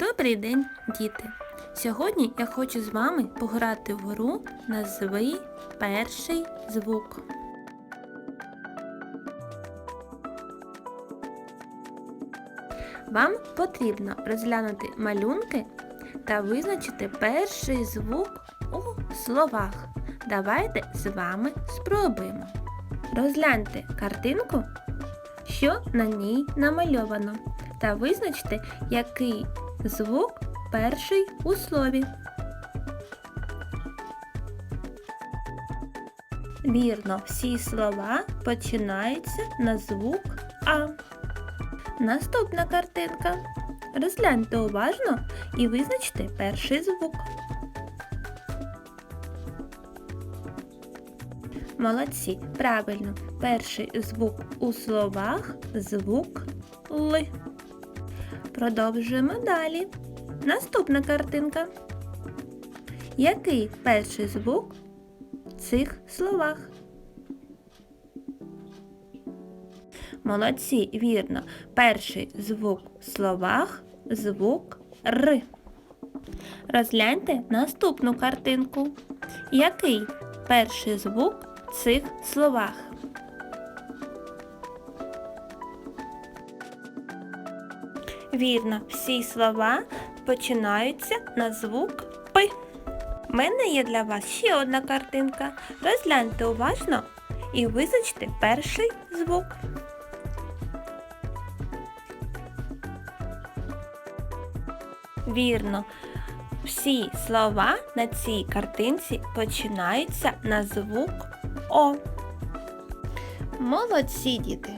Добрий день, діти! Сьогодні я хочу з вами пограти в гру Назви перший звук. Вам потрібно розглянути малюнки та визначити перший звук у словах. Давайте з вами спробуємо. Розгляньте картинку, що на ній намальовано, та визначте, який звук перший у слові. Вірно, всі слова починаються на звук А. Наступна картинка. Розгляньте уважно і визначте перший звук. Молодці, правильно. Перший звук у словах звук Л. Продовжуємо далі. Наступна картинка. Який перший звук в цих словах? Молодці, вірно. Перший звук в словах звук Р. Розгляньте наступну картинку. Який перший звук в цих словах? Вірно, всі слова починаються на звук П. У мене є для вас ще одна картинка. Розгляньте уважно і визначте перший звук. Вірно, всі слова на цій картинці починаються на звук О. Молодці, діти!